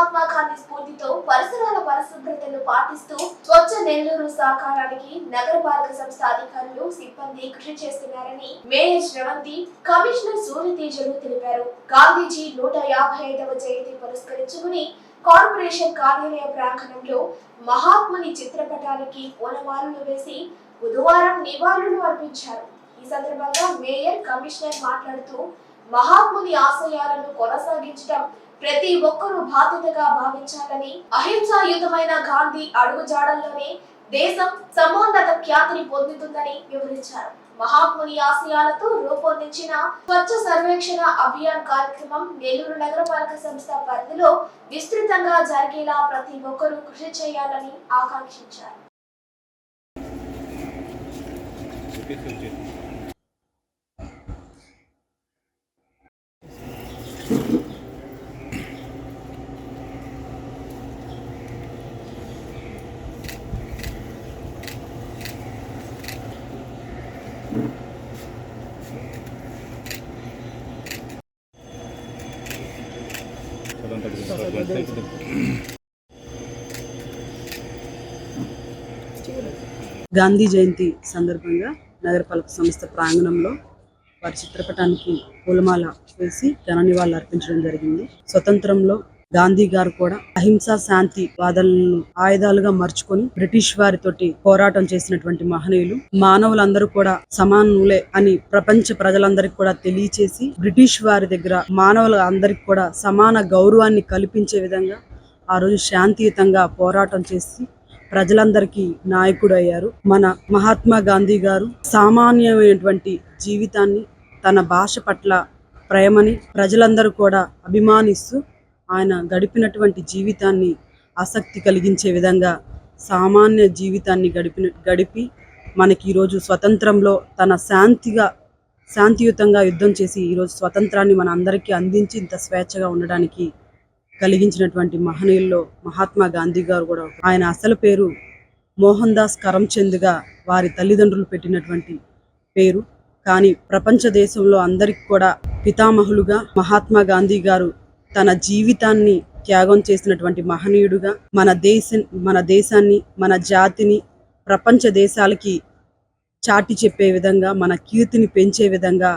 మహాత్మా గాంధీ స్ఫూర్తితో పరిసరాల పరిశుభ్రతను పాటిస్తూ స్వచ్ఛ నెల్లూరు సాకారానికి నగరపాలక సంస్థ అధికారులు సిబ్బంది కృషి చేస్తున్నారని మేయర్ శ్రవంతి కమిషనర్ సూర్యతేజలు తెలిపారు. గాంధీజీ నూట యాభై ఐదవ జయంతి పురస్కరించుకుని కార్పొరేషన్ కార్యాలయ ప్రాంగణంలో మహాత్ముని చిత్రపటానికి పూలమాలలు వేసి బుధవారం నివాళులు అర్పించారు. ఈ సందర్భంగా మేయర్ కమిషనర్ మాట్లాడుతూ మహాత్ముని ఆశయాలను కొనసాగించడం ప్రతి ఒక్కరూ బాధ్యతగా భావించాలని అహింసాయుతమైన గాంధీ అడుగుజాడల్లోనే దేశం సమోన్నత ఖ్యాతిని పొందుతుందని వివరించారు. మహాత్ముని ఆశయాలతో రూపొందించిన స్వచ్ఛ సర్వేక్షణ అభియాన్ కార్యక్రమం నెల్లూరు నగరపాలక సంస్థ పరిధిలో విస్తృతంగా జరిగేలా ప్రతి ఒక్కరూ కృషి చేయాలని ఆకాంక్షించారు. గాంధీ జయంతి సందర్భంగా నగరపాలక సంస్థ ప్రాంగణంలో వారి చిత్రపటానికి పూలమాల వేసి ఘన నివాళులు అర్పించడం జరిగింది. స్వతంత్రంలో గాంధీ గారు కూడా అహింసా శాంతి వాదనలను ఆయుధాలుగా మర్చుకొని బ్రిటిష్ వారితోటి పోరాటం చేసినటువంటి మహనీయులు. మానవులందరూ కూడా సమానులే అని ప్రపంచ ప్రజలందరికీ కూడా తెలియచేసి బ్రిటిష్ వారి దగ్గర మానవుల అందరికి కూడా సమాన గౌరవాన్ని కల్పించే విధంగా ఆ రోజు శాంతియుతంగా పోరాటం చేసి ప్రజలందరికీ నాయకుడు అయ్యారు మన మహాత్మా గాంధీ గారు సామాన్యమైనటువంటి జీవితాన్ని తన భాష పట్ల ప్రేమని ప్రజలందరూ కూడా అభిమానిస్తూ ఆయన గడిపినటువంటి జీవితాన్ని ఆసక్తి కలిగించే విధంగా సామాన్య జీవితాన్ని గడిపిన గడిపి మనకి ఈరోజు స్వతంత్రంలో తన శాంతిగా శాంతియుతంగా యుద్ధం చేసి ఈరోజు స్వతంత్రాన్ని మన అందరికీ అందించి ఇంత స్వేచ్ఛగా ఉండడానికి కలిగించినటువంటి మహనీయుల్లో మహాత్మా గాంధీ గారు కూడా ఆయన అసలు పేరు మోహన్ దాస్ కరంచంద్గా వారి తల్లిదండ్రులు పెట్టినటువంటి పేరు. కానీ ప్రపంచ దేశంలో అందరికి కూడా పితామహులుగా మహాత్మా గాంధీ గారు తన జీవితాన్ని త్యాగం చేసినటువంటి మహనీయుడుగా మన దేశ మన దేశాన్ని మన జాతిని ప్రపంచ దేశాలకి చాటి చెప్పే విధంగా మన కీర్తిని పెంచే విధంగా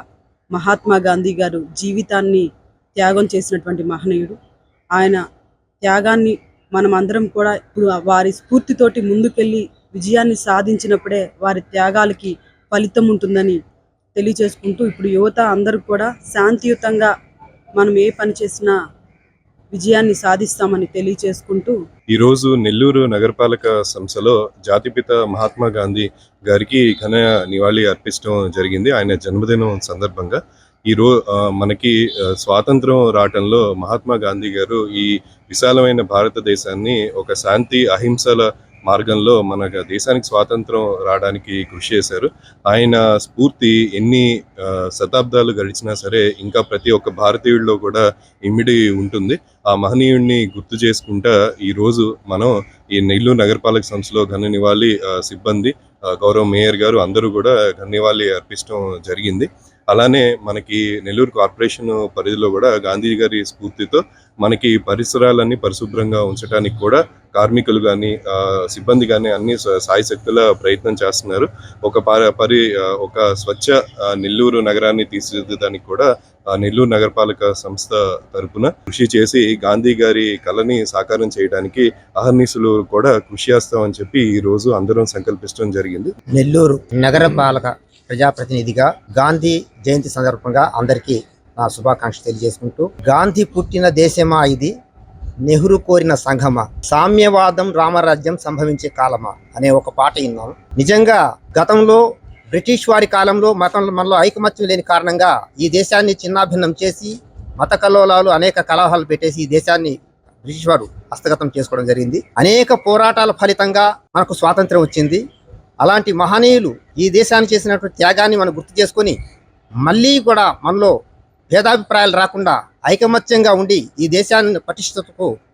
మహాత్మా గాంధీ గారు జీవితాన్ని త్యాగం చేసినటువంటి మహనీయుడు. ఆయన త్యాగాన్ని మనం అందరం కూడా ఇప్పుడు వారి స్ఫూర్తితోటి ముందుకెళ్ళి విజయాన్ని సాధించినప్పుడే వారి త్యాగాలకి ఫలితం ఉంటుందని తెలియచేసుకుంటూ ఇప్పుడు యువత అందరూ కూడా శాంతియుతంగా మనం ఏ పని చేసినా విజయాన్ని సాధిస్తామని తెలియచేసుకుంటూ ఈరోజు నెల్లూరు నగరపాలక సంస్థలో జాతిపిత మహాత్మా గాంధీ గారికి ఘన నివాళి అర్పించడం జరిగింది. ఆయన జన్మదినం సందర్భంగా. ఈ మనకి స్వాతంత్రం రావటంలో మహాత్మా గాంధీ గారు ఈ విశాలమైన భారతదేశాన్ని ఒక శాంతి అహింసల మార్గంలో మన దేశానికి స్వాతంత్రం రావడానికి కృషి చేశారు. ఆయన స్ఫూర్తి ఎన్ని శతాబ్దాలు గడిచినా సరే ఇంకా ప్రతి ఒక్క భారతీయుల్లో కూడా ఇమిడి ఉంటుంది. ఆ మహనీయుడిని గుర్తు చేసుకుంటా ఈరోజు మనం ఈ నెల్లూరు నగరపాలక సంస్థలో ఘన నివాళి సిబ్బంది గౌరవ మేయర్ గారు అందరూ కూడా ఘన నివాళి అర్పించడం జరిగింది. అలానే మనకి నెల్లూరు కార్పొరేషన్ పరిధిలో కూడా గాంధీ గారి స్ఫూర్తితో మనకి పరిసరాలన్నీ పరిశుభ్రంగా ఉంచడానికి కూడా కార్మికులు కానీ సిబ్బంది కానీ అన్ని స- సాయశక్తుల ప్రయత్నం చేస్తున్నారు. ఒక ప- పరి ఒక స్వచ్ఛ నెల్లూరు నగరాన్ని తీర్చిదిద్దడానికి కూడా నెల్లూరు నగరపాలక సంస్థ తరపున కృషి చేసి గాంధీ గారి కళని సాకారం చేయడానికి అహర్నిశలు కూడా కృషి చేస్తామని చెప్పి ఈ రోజు అందరం సంకల్పించడం జరిగింది. నెల్లూరు నగరపాలక ప్రజాప్రతినిధిగా గాంధీ జయంతి సందర్భంగా అందరికీ నా శుభాకాంక్షలు తెలియజేసుకుంటూ గాంధీ పుట్టిన దేశమా ఇది? నెహ్రూ కోరిన సంఘమా? సామ్యవాదం రామరాజ్యం సంభవించే కాలమా? అనే ఒక పాట విన్నాం. నిజంగా గతంలో బ్రిటిష్ వారి కాలంలో మతం మనలో ఐకమత్యం లేని కారణంగా ఈ దేశాన్ని చిన్నాభిన్నం చేసి మత కలోలాలు అనేక కలహాలు పెట్టేసి ఈ దేశాన్ని బ్రిటిష్ వారు హస్తగతం చేసుకోవడం జరిగింది. అనేక పోరాటాల ఫలితంగా మనకు స్వాతంత్రం వచ్చింది. అలాంటి మహనీయులు ఈ దేశాన్ని చేసినటువంటి త్యాగాన్ని మనం గుర్తు చేసుకొని మళ్ళీ కూడా మనలో భేదాభిప్రాయాలు రాకుండా ఐకమత్యంగా ఉండి ఈ దేశాన్ని పటిష్టతకు